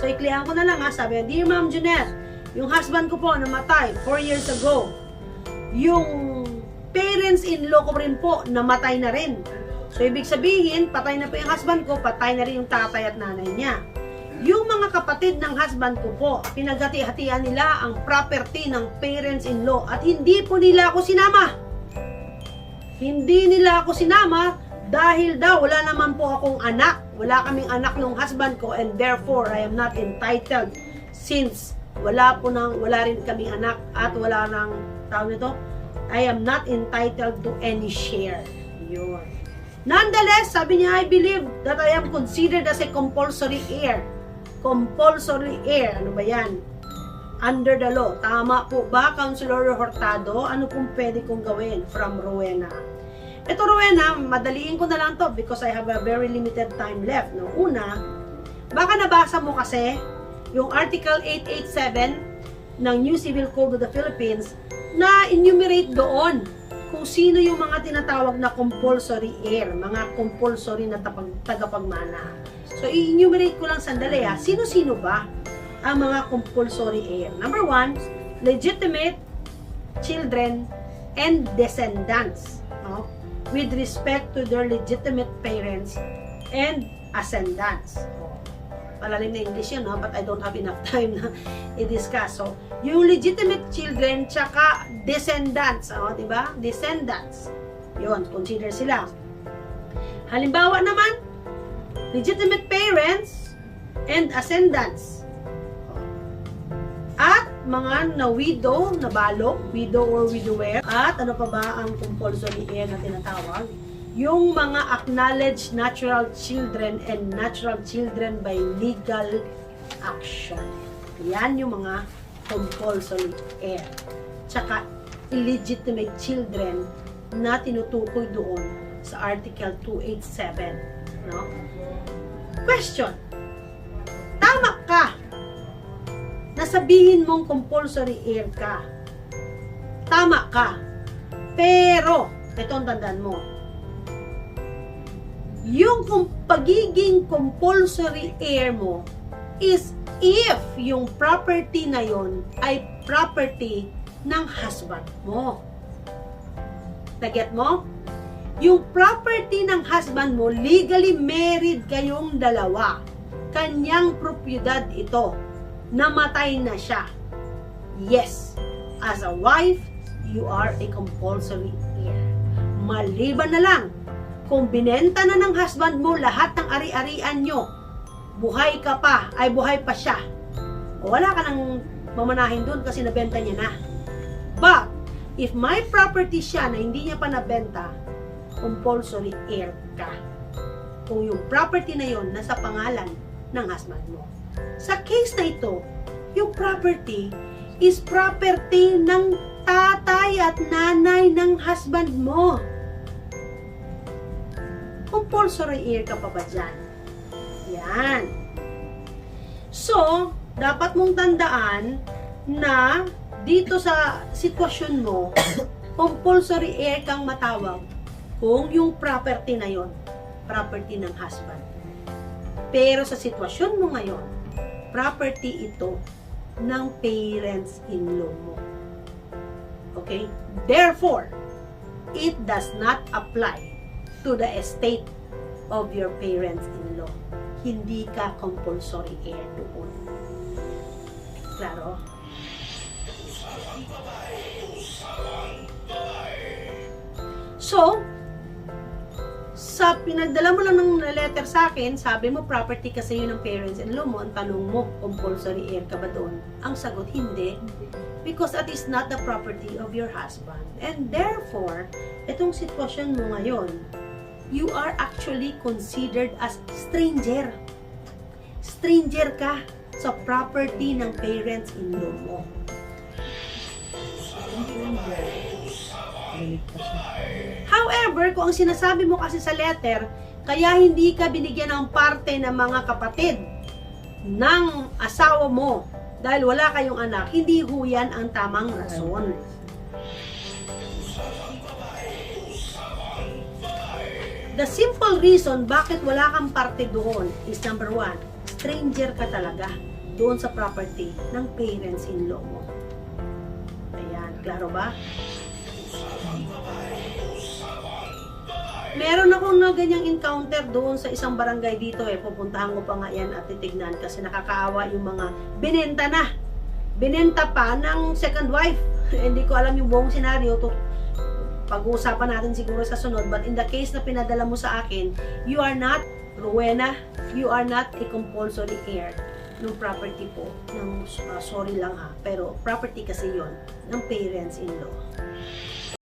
So, iklihan ko na lang ha. Sabi, Dear Ma'am Jeanette, yung husband ko po namatay 4 years ago. Yung parents-in-law ko rin po namatay na rin. So, ibig sabihin, patay na po yung husband ko, patay na rin yung tatay at nanay niya. Yung mga kapatid ng husband ko po, pinaghati-hatian nila ang property ng parents-in-law at hindi po nila ako sinama. Hindi nila ako sinama dahil daw wala naman po akong anak. Wala kaming anak ng husband ko and therefore I am not entitled since wala po nang wala rin kaming anak at wala nang tawag nito I am not entitled to any share. Yun. Nonetheless, sabi niya, I believe that I am considered as a compulsory heir. Compulsory heir. Ano ba yan? Under the law. Tama po ba, Councilor Hurtado? Ano pong pwede kong gawin from Rowena? Ito, Rowena, madaliin ko na lang to because I have a very limited time left. No? Una, baka nabasa mo kasi yung Article 887 ng New Civil Code of the Philippines na enumerate doon kung sino yung mga tinatawag na compulsory heir, mga compulsory na tapag, tagapagmana. So, i-enumerate ko lang sandali ha. Sino-sino ba ang mga compulsory heir? Number one, legitimate children and descendants? With respect to their legitimate parents and ascendants. Malalim na English yan, no? but I don't have enough time na i-discuss. So, yung legitimate children tsaka descendants, oh, di ba? Descendants. Yun, consider sila. Halimbawa naman, legitimate parents and ascendants. Mga na-widow, na balok, widow or widower. At ano pa ba ang compulsory heir na tinatawag? Yung mga acknowledged natural children and natural children by legal action. Yan yung mga compulsory heir. Tsaka illegitimate children na tinutukoy doon sa Article 287. No? Question. Na sabihin mong compulsory heir ka. Tama ka. Pero, ito ang tandaan mo. Yung kung pagiging compulsory heir mo is if yung property na yon ay property ng husband mo. Naget mo? Yung property ng husband mo, legally married kayong dalawa. Kanyang propiedad ito. Namatay na siya. Yes, as a wife, you are a compulsory heir. Maliban na lang, kung binenta na ng husband mo lahat ng ari-arian nyo, buhay ka pa, ay buhay pa siya. O wala ka nang mamanahin doon kasi nabenta niya na. But, if my property siya na hindi niya pa nabenta, compulsory heir ka. Kung yung property na yon nasa pangalan ng husband mo. Sa case na ito, yung property is property ng tatay at nanay ng husband mo. Compulsory heir ka pa ba dyan? Yan. So, dapat mong tandaan na dito sa sitwasyon mo, compulsory heir kang matawag kung yung property na yon property ng husband. Pero sa sitwasyon mo ngayon, property ito ng parents-in-law mo. Okay? Therefore, it does not apply to the estate of your parents-in-law. Hindi ka compulsory heir doon. Klaro? So, sa pinagdala mo lang ng letter sa akin, sabi mo property kasi yun ng parents-in-law mo, ang tanong mo, compulsory heir ka ba doon? Ang sagot, hindi. Because that is not the property of your husband. And therefore, itong sitwasyon mo ngayon, you are actually considered as stranger. Stranger ka sa property ng parents-in-law mo. However, kung ang sinasabi mo kasi sa letter, kaya hindi ka binigyan ng parte ng mga kapatid ng asawa mo dahil wala kayong anak, hindi ho yan ang tamang rason. The simple reason bakit wala kang parte doon is number one, stranger ka talaga doon sa property ng parents-in-law mo. Ayan, klaro ba? Meron akong na ganyang encounter doon sa isang barangay dito eh. Pupuntahan ko pa nga yan at titignan kasi nakakaawa yung mga binenta na. Binenta pa ng second wife. Hindi ko alam yung buong senaryo. To, pag-uusapan natin siguro sa sunod. But in the case na pinadala mo sa akin, you are not, Rowena, you are not a compulsory heir ng property po. Ng, uh, sorry lang ha, pero property kasi yon ng parents-in-law.